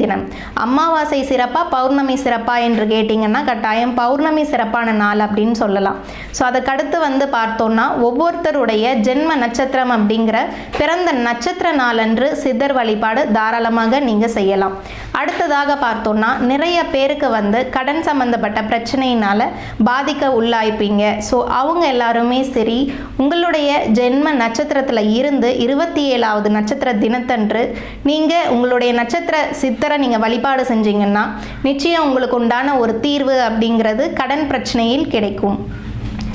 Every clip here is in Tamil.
தினம். அமாவாசை சிறப்பா பௌர்ணமி சிறப்பா என்று கேட்டிங்கன்னா கட்டாயம் பௌர்ணமி சிறப்பான நாள் அப்படின்னு சொல்லலாம். ஸோ அதுக்கடுத்து வந்து பார்த்தோம்னா ஒவ்வொருத்தருடைய ஜென்ம நட்சத்திரம் அப்படிங்கிற பிறந்த நட்சத்திர நாளன்று சித்தர் வழிபாடு தாராளமாக நீங்கள் செய்யலாம். அடுத்ததாக பார்த்தோம்னா நிறைய பேருக்கு வந்து கடன் சம்பந்தப்பட்ட பிரச்சனையினால் பாதிக்க உள்ளாய்ப்பீங்க. ஸோ அவங்க எல்லாருமே சரி உங்களுடைய ஜென்ம நட்சத்திரத்தில் இருந்து இருபத்தி ஏழாவது நட்சத்திர தினத்தன்று நீங்கள் உங்களுடைய நட்சத்திர சித்தர் நீங்கள் வழிபாடு செஞ்சீங்கன்னா நிச்சயம் உங்களுக்கு உண்டான ஒரு தீர்வு அப்படிங்கிறது கடன் பிரச்சனையில் கிடைக்கும்.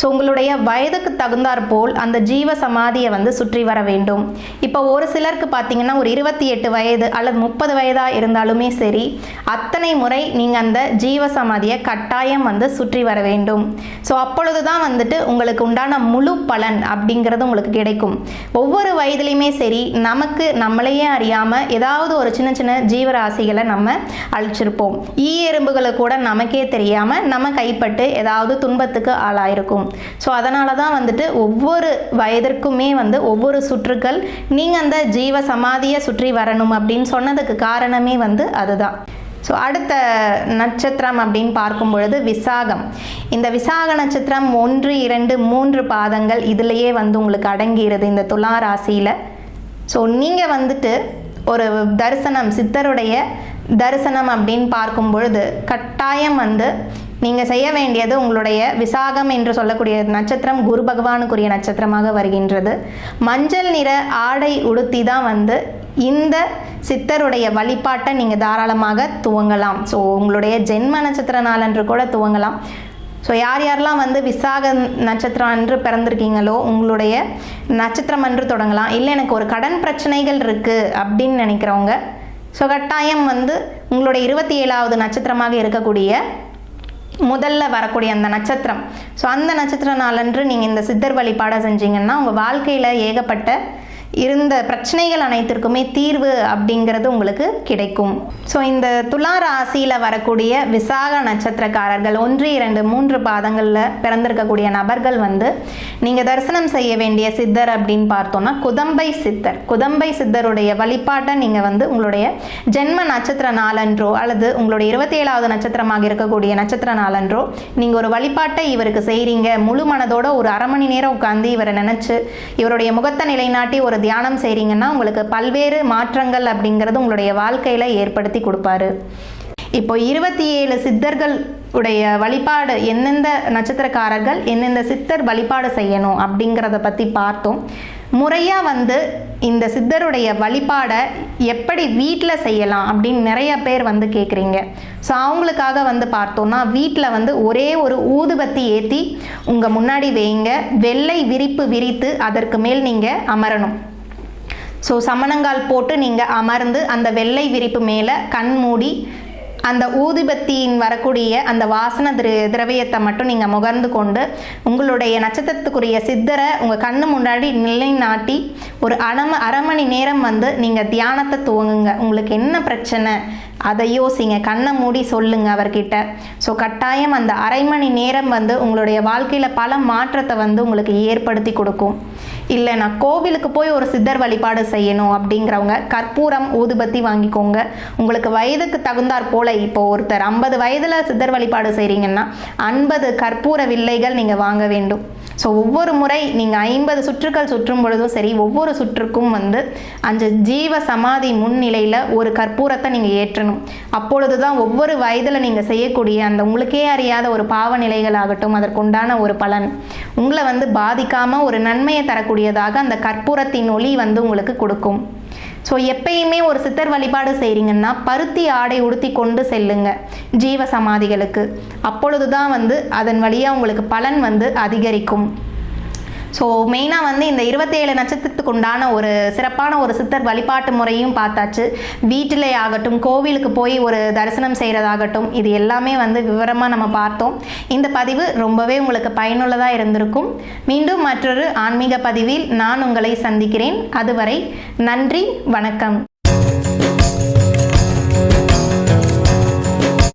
ஸோ உங்களுடைய வயதுக்கு தகுந்தாற் போல் அந்த ஜீவ சமாதியை வந்து சுற்றி வர வேண்டும். இப்போ ஒரு சிலருக்கு பார்த்தீங்கன்னா ஒரு இருபத்தி எட்டு வயது அல்லது முப்பது வயதாக இருந்தாலுமே சரி அத்தனை முறை நீங்கள் அந்த ஜீவ சமாதியை கட்டாயம் வந்து சுற்றி வர வேண்டும். ஸோ அப்பொழுது தான் வந்துட்டு உங்களுக்கு உண்டான முழு பலன் அப்படிங்கிறது உங்களுக்கு கிடைக்கும். ஒவ்வொரு வயதுலையுமே சரி நமக்கு நம்மளையே அறியாமல் ஏதாவது ஒரு சின்ன சின்ன ஜீவராசிகளை நம்ம அழிச்சிருப்போம். ஈ எறும்புகளை கூட நமக்கே தெரியாமல் நம்ம கைப்பட்டு ஏதாவது துன்பத்துக்கு ஆளாயிருக்கும். ஸோ அதனால தான் வந்துட்டு ஒவ்வொரு வயதிற்குமே வந்து ஒவ்வொரு சுற்றுக்கள் நீங்கள் அந்த ஜீவ சமாதியை சுற்றி வரணும் அப்படின்னு சொன்னதுக்கு காரணமே வந்து அதுதான். ஸோ அடுத்த நட்சத்திரம் அப்படின்னு பார்க்கும் பொழுது விசாகம். இந்த விசாக நட்சத்திரம் ஒன்று இரண்டு மூன்று பாதங்கள் இதுலேயே வந்து உங்களுக்கு அடங்கிடுது இந்த துலா ராசியில். ஸோ நீங்கள் வந்துட்டு ஒரு தரிசனம் சித்தருடைய தரிசனம் அப்படின்னு பார்க்கும் பொழுது கட்டாயம் வந்து நீங்கள் செய்ய வேண்டியது உங்களுடைய விசாகம் என்று சொல்லக்கூடிய நட்சத்திரம் குரு பகவானுக்குரிய நட்சத்திரமாக வருகின்றது. மஞ்சள் நிற ஆடை உடுத்தி தான் வந்து இந்த சித்தருடைய வழிபாட்டை நீங்கள் தாராளமாக துவங்கலாம். ஸோ உங்களுடைய ஜென்ம நட்சத்திர நாளன்று கூட துவங்கலாம். ஸோ யார் யாரெல்லாம் வந்து விசாக நட்சத்திரம் அன்று பிறந்திருக்கீங்களோ உங்களுடைய நட்சத்திரம் அன்று தொடங்கலாம். இல்லை எனக்கு ஒரு கடன் பிரச்சனைகள் இருக்குது அப்படின்னு நினைக்கிறவங்க ஸோ கட்டாயம் வந்து உங்களுடைய இருபத்தி ஏழாவது நட்சத்திரமாக இருக்கக்கூடிய முதல்ல வரக்கூடிய அந்த நட்சத்திரம். ஸோ அந்த நட்சத்திர நாளன்று நீங்கள் இந்த சித்தர் வழிபாடை செஞ்சீங்கன்னா உங்கள் வாழ்க்கையில் ஏகப்பட்ட இருந்த பிரச்சனைகள் அனைத்திற்குமே தீர்வு அப்படிங்கிறது உங்களுக்கு கிடைக்கும். ஸோ இந்த துலா ராசியில் வரக்கூடிய விசாக நட்சத்திரக்காரர்கள் ஒன்று இரண்டு மூன்று பாதங்களில் பிறந்திருக்கக்கூடிய நபர்கள் வந்து நீங்கள் தரிசனம் செய்ய வேண்டிய சித்தர் அப்படின்னு பார்த்தோம்னா குதம்பை சித்தர். குதம்பை சித்தருடைய வழிபாட்டை நீங்கள் வந்து உங்களுடைய ஜென்ம நட்சத்திர நாளன்றோ அல்லது உங்களுடைய இருபத்தி ஏழாவது நட்சத்திரமாக இருக்கக்கூடிய நட்சத்திர நாளன்றோ நீங்கள் ஒரு வழிபாட்டை இவருக்கு செய்கிறீங்க முழு மனதோட ஒரு அரை மணி நேரம் உட்காந்து இவரை நினச்சி இவருடைய முகத்தை நிலைநாட்டி ஒரு தியானம் செய்கிறீங்கன்னா உங்களுக்கு பல்வேறு மாற்றங்கள் அப்படிங்கிறது உங்களுடைய வாழ்க்கையில் ஏற்படுத்தி கொடுப்பாரு. இப்போ இருபத்தி ஏழு சித்தர்கள் உடைய வழிபாடு எந்தெந்த நட்சத்திரக்காரர்கள் எந்தெந்த சித்தர் வழிபாடு செய்யணும் அப்படிங்கிறத பற்றி பார்த்தோம். முறையாக வந்து இந்த சித்தருடைய வழிபாடை எப்படி வீட்டில் செய்யலாம் அப்படின்னு நிறைய பேர் வந்து கேட்குறீங்க ஸோ அவங்களுக்காக வந்து பார்த்தோம்னா வீட்டில் வந்து ஒரே ஒரு ஊதுபத்தி ஏற்றி உங்கள் முன்னாடி வைங்க. வெள்ளை விரிப்பு விரித்து அதற்கு மேல் நீங்கள் அமரணும். ஸோ சமணங்கால் போட்டு நீங்கள் அமர்ந்து அந்த வெள்ளை விரிப்பு மேலே கண் மூடி அந்த ஊதுபத்தியின் வரக்கூடிய அந்த வாசன திர திரவியத்தை மட்டும் நீங்கள் முகர்ந்து கொண்டு உங்களுடைய நட்சத்திரத்துக்குரிய சித்தரை உங்கள் கண்ணு முன்னாடி நிலைநாட்டி ஒரு அரை அரை மணி நேரம் வந்து நீங்கள் தியானத்தை துவங்குங்க. உங்களுக்கு என்ன பிரச்சனை? அதை யோசிங்க. கண்ணை மூடி சொல்லுங்க அவர்கிட்ட. ஸோ கட்டாயம் அந்த அரை மணி நேரம் வந்து உங்களுடைய வாழ்க்கையில் பல மாற்றத்தை வந்து உங்களுக்கு ஏற்படுத்தி கொடுக்கும். இல்லை நான் கோவிலுக்கு போய் ஒரு சித்தர் வழிபாடு செய்யணும் அப்படிங்கிறவங்க கற்பூரம் ஊதுபத்தி வாங்கிக்கோங்க. உங்களுக்கு வயதுக்கு தகுந்தாற் போல இப்போ ஒருத்தர் ஐம்பது வயதில் சித்தர் வழிபாடு செய்கிறீங்கன்னா ஐம்பது கற்பூர வில்லைகள் நீங்கள் வாங்க வேண்டும். ஸோ ஒவ்வொரு முறை நீங்கள் ஐம்பது சுற்றுக்கள் சுற்றும் பொழுதும் சரி ஒவ்வொரு சுற்றுக்கும் வந்து அந்த ஜீவ சமாதி முன்னிலையில் ஒரு கற்பூரத்தை நீங்கள் ஏற்றணும். அப்பொழுது தான் ஒவ்வொரு வயதில் நீங்கள் செய்யக்கூடிய அந்த உங்களுக்கே அறியாத ஒரு பாவ நிலைகளாகட்டும் அதற்குண்டான ஒரு பலன் உங்களை வந்து பாதிக்காமல் ஒரு நன்மையை தரக்கூடியதாக அந்த கற்பூரத்தின் ஒளி வந்து உங்களுக்கு கொடுக்கும். ஸோ எப்பயுமே ஒரு சித்தர் வழிபாடு செய்கிறீங்கன்னா பருத்தி ஆடை உடுத்தி கொண்டு செல்லுங்க ஜீவ சமாதிகளுக்கு. அப்பொழுது தான் வந்து அதன் வழியாக உங்களுக்கு பலன் வந்து அதிகரிக்கும். ஸோ மெயினாக வந்து இந்த இருபத்தேழு நட்சத்திரத்துக்கு உண்டான ஒரு சிறப்பான ஒரு சித்தர் வழிபாட்டு முறையும் பார்த்தாச்சு. வீட்டிலே ஆகட்டும் கோவிலுக்கு போய் ஒரு தரிசனம் செய்கிறதாகட்டும் இது எல்லாமே வந்து விவரமாக நம்ம பார்த்தோம். இந்த பதிவு ரொம்பவே உங்களுக்கு பயனுள்ளதாக இருந்திருக்கும். மீண்டும் மற்றொரு ஆன்மீக பதிவில் நான் உங்களை சந்திக்கிறேன். அதுவரை நன்றி வணக்கம்.